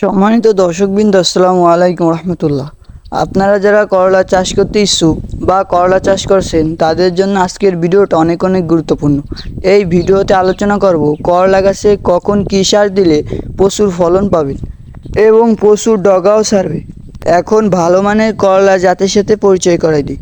সম্মানিত দর্শকবৃন্দ, আসসালামু আলাইকুম রহমতুল্লাহ। আপনারা যারা করলা চাষ করতে ইচ্ছুক বা করলা চাষ করছেন, তাদের জন্য আজকের ভিডিওটা অনেক অনেক গুরুত্বপূর্ণ। এই ভিডিওতে আলোচনা করব করলা গাছে কখন কী সার দিলে প্রচুর ফলন পাবেন এবং প্রচুর ডগাও ছাড়বে এখন ভালো মানের করলা জাতের সাথে পরিচয় করাই দিই।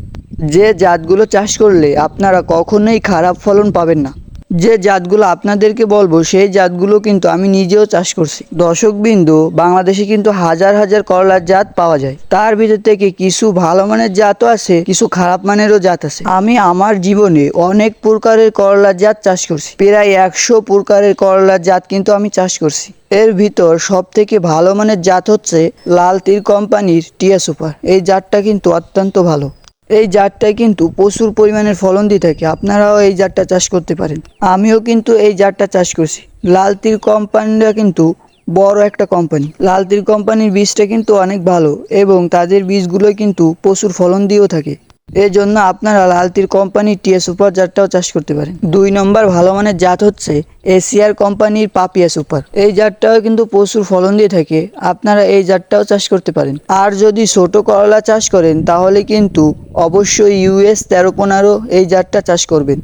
যে জাতগুলো চাষ করলে আপনারা কখনোই খারাপ ফলন পাবেন না। যে জাতগুলো আপনাদেরকে বলব, সেই জাতগুলো কিন্তু আমি নিজেও চাষ করছি। দর্শক বিন্দু বাংলাদেশে কিন্তু হাজার হাজার করলার জাত পাওয়া যায়। তার ভিতর থেকে কিছু ভালো মানের জাতও আছে, কিছু খারাপ মানেরও জাত আছে। আমি আমার জীবনে অনেক প্রকারের করলার জাত চাষ করছি। প্রায় একশো প্রকারের করলার জাত কিন্তু আমি চাষ করছি। এর ভিতর সব থেকে ভালো মানের জাত হচ্ছে লাল তীর কোম্পানির টিয়া সুপার। এই জাতটা কিন্তু অত্যন্ত ভালো। এই জারটায় কিন্তু প্রচুর পরিমাণের ফলন দিয়ে থাকে। আপনারাও এই জারটা চাষ করতে পারেন। আমিও কিন্তু এই জারটা চাষ করছি। লাল তীর কোম্পানিটা কিন্তু বড় একটা কোম্পানি। লাল তীর কোম্পানির বীজটা কিন্তু অনেক ভালো এবং তাদের বীজগুলো কিন্তু প্রচুর ফলন দিয়েও থাকে। এই জন্য আপনারা লাল তীর কোম্পানির টিয়া সুপার জাতটাও চাষ করতে পারেন। দুই নম্বর ভালো মানের জাত হচ্ছে এশিয়ার কোম্পানির পাপিয়া সুপার। এই জাতটাও কিন্তু প্রচুর ফলন দিয়ে থাকে, আপনারা এই জাতটাও চাষ করতে পারেন। আর যদি ছোট করলা চাষ করেন, তাহলে কিন্তু অবশ্যই ইউএস তেরো পনেরো এই জাতটা চাষ করবেন।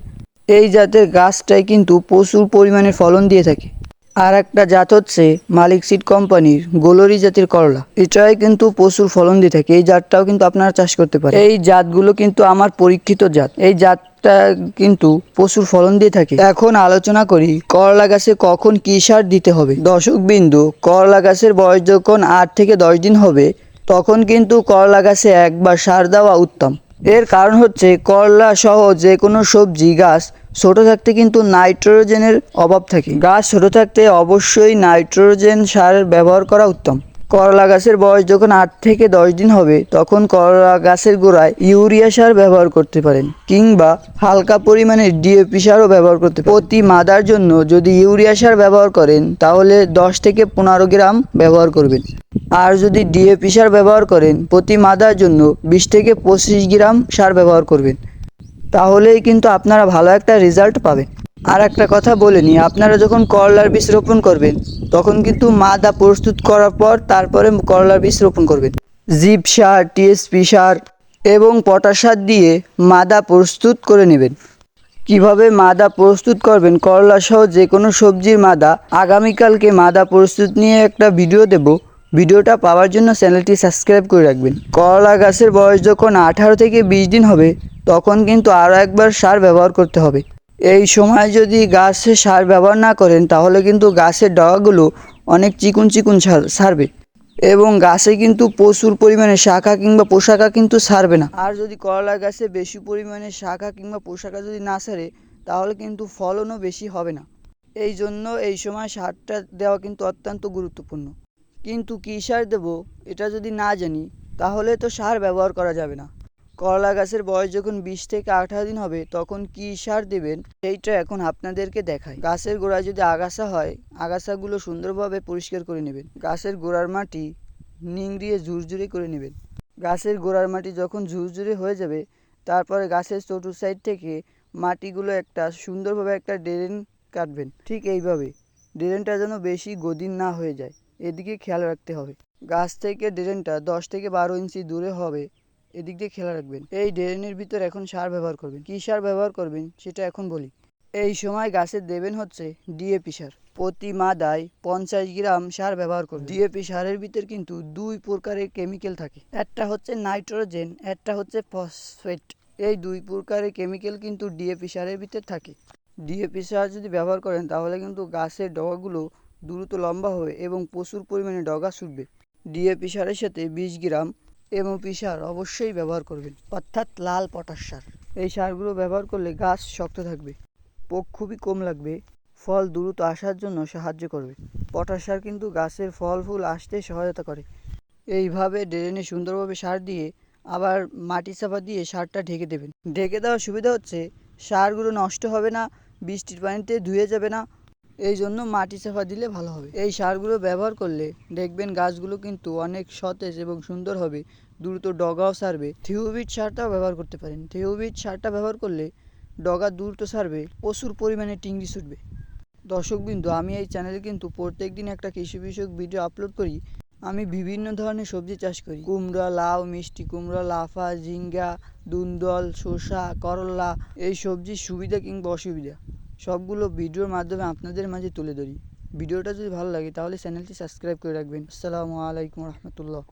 এই জাতের গাছটায় কিন্তু প্রচুর পরিমাণে ফলন দিয়ে থাকে। আর একটা জাত হচ্ছে মালিক সিড কোম্পানির গোলরি জাতের করলা। এটাই কিন্তু প্রচুর ফলন দিয়ে থাকে। এই জাতটাও কিন্তু আপনারা চাষ করতে পারেন। এই জাতগুলো কিন্তু আমার পরীক্ষিত জাত। এই জাতটা কিন্তু প্রচুর ফলন দিয়ে থাকে। এখন আলোচনা করি করলা গাছে কখন কি সার দিতে হবে। দর্শক বিন্দু, করলা গাছের বয়স যখন আট থেকে দশ দিন হবে, তখন কিন্তু করলা গাছে একবার সার দেওয়া উত্তম। এর কারণ হচ্ছে করলা সহ যে কোনো সবজি, গাছ ছোট থাকতে কিন্তু নাইট্রোজেনের অভাব থাকে। গাছ ছোট থাকতে অবশ্যই নাইট্রোজেন সার ব্যবহার করা উত্তম। করলা গাছের বয়স যখন আট থেকে দশ দিন হবে, তখন করলা গাছের গোড়ায় ইউরিয়া সার ব্যবহার করতে পারেন কিংবা হালকা পরিমাণে ডিএপি সারও ব্যবহার করতে পারেন। প্রতি মাদার জন্য যদি ইউরিয়া সার ব্যবহার করেন, তাহলে দশ থেকে পনেরো গ্রাম ব্যবহার করবেন। আর যদি ডিএপি সার ব্যবহার করেন, প্রতি মাদার জন্য বিশ থেকে পঁচিশ গ্রাম সার ব্যবহার করবেন। তাহলেই কিন্তু আপনারা ভালো একটা রেজাল্ট পাবেন। আর একটা কথা বলে নিই, আপনারা যখন করলার বীজ রোপণ করবেন, তখন কিন্তু মাদা প্রস্তুত করার পর তারপরে করলার বীজ রোপণ করবেন। জিপ সার টিএসপি সার এবং পটাশ সার দিয়ে মাদা প্রস্তুত করে নেবেন। কীভাবে মাদা প্রস্তুত করবেন? করলা সহ যে কোনো সবজির মাদা। আগামীকালকে মাদা প্রস্তুত নিয়ে একটা ভিডিও দেব। ভিডিওটা পাওয়ার জন্য চ্যানেলটি সাবস্ক্রাইব করে রাখবেন। করলা গাছের বয়স যখন আঠারো থেকে বিশ দিন হবে তখন কিন্তু আরও একবার সার ব্যবহার করতে হবে। এই সময় যদি গাছে সার ব্যবহার না করেন, তাহলে কিন্তু গাছের ডগাগুলো অনেক চিকুন চিকুন ছাড়বে এবং গাছে কিন্তু প্রচুর পরিমাণে শাখা কিংবা পোশাকা কিন্তু ছাড়বে না। আর যদি করলা গাছে বেশি পরিমাণে শাখা কিংবা পোশাকা যদি না ছাড়ে তাহলে কিন্তু ফলনও বেশি হবে না। এই জন্য এই সময় সারটা দেওয়া কিন্তু অত্যন্ত গুরুত্বপূর্ণ। কিন্তু কী সার দেবো, এটা যদি না জানি, তাহলে তো সার ব্যবহার করা যাবে না। করলা গাছের বয়স যখন বিশ থেকে আঠারো দিন হবে, তখন কী সার দেবেন? সেইটা এখন আপনাদেরকে দেখাই। গাছের গোড়ায় যদি আগাছা হয়, আগাছাগুলো সুন্দরভাবে পরিষ্কার করে নেবেন। গাছের গোড়ার মাটি নিংড়িয়ে ঝুরঝুরে করে নেবেন। গাছের গোড়ার মাটি যখন ঝুরঝুরে হয়ে যাবে, তারপরে গাছের চতুর সাইড থেকে মাটিগুলো একটা সুন্দরভাবে একটা ড্রেন কাটবেন। ঠিক এইভাবে। ড্রেনটা যেন বেশি গদিন না হয়ে যায়। এদিকে খেয়াল রাখতে হবে। গাছ থেকে ড্রেনটা দশ থেকে বারো ইঞ্চি দূরে হবে। এদিক দিয়ে খেয়াল রাখবেন। এই ড্রেনের ভিতর এখন সার ব্যবহার করবেন। কী সার ব্যবহার করবেন সেটা এখন বলি। এই সময় গাছের দেবেন হচ্ছে ডিএপি সার। প্রতি মাদায় পঞ্চাশ গ্রাম সার ব্যবহার করুন ডিএপি সারের ভিতর কিন্তু দুই প্রকারের কেমিক্যাল থাকে। একটা হচ্ছে নাইট্রোজেন, একটা হচ্ছে ফসফেট। এই দুই প্রকারের কেমিক্যাল কিন্তু ডিএপি সারের ভিতর থাকে। ডিএপি সার যদি ব্যবহার করেন তাহলে কিন্তু গাছের ডগাগুলো দ্রুত লম্বা হবে এবং প্রচুর পরিমাণে ডগা ছুটবে। ডিএপি সারের সাথে বিশ গ্রাম এমওপি সার অবশ্যই ব্যবহার করবেন, অর্থাৎ লাল পটাশ সার। এই সারগুলো ব্যবহার করলে গাছ শক্ত থাকবে, পোক খুবই কম লাগবে, ফল দ্রুত আসার জন্য সাহায্য করবে। পটাশ সার কিন্তু গাছের ফল ফুল আসতে সহায়তা করে। এইভাবে ড্রেনে সুন্দরভাবে সার দিয়ে আবার মাটি চাপা দিয়ে সারটা ঢেকে দেবেন। ঢেকে দেওয়ার সুবিধা হচ্ছে, সারগুলো নষ্ট হবে না, বৃষ্টির পানিতে ধুয়ে যাবে না এই জন্য মাটি চাপা দিলে ভালো হবে। এই সারগুলো ব্যবহার করলে দেখবেন গাছগুলো কিন্তু অনেক সতেজ এবং সুন্দর হবে। দ্রুত ডগাও সারবে। থিওবিট সারটাও ব্যবহার করতে পারেন। থিওবিট সারটা ব্যবহার করলে ডগা দ্রুত সারবে, প্রচুর পরিমাণে টিংরি ছুটবে। দর্শকবিন্দু আমি এই চ্যানেলে কিন্তু প্রত্যেক দিন একটা কৃষি বিষয়ক ভিডিও আপলোড করি। আমি বিভিন্ন ধরনের সবজি চাষ করি। কুমড়া, লাউ, মিষ্টি কুমড়া, লাফা, ঝিঙ্গা, দুন্দল, শসা, করলা, এই সবজির সুবিধা কিংবা অসুবিধা। সবগুলো ভিডিওর মাধ্যমে আপনাদের মাঝে তুলে ধরি। ভিডিওটা যদি ভালো লাগে তাহলে চ্যানেলটি সাবস্ক্রাইব করে রাখবেন। আসসালামু আলাইকুম রহমতুল্লাহ।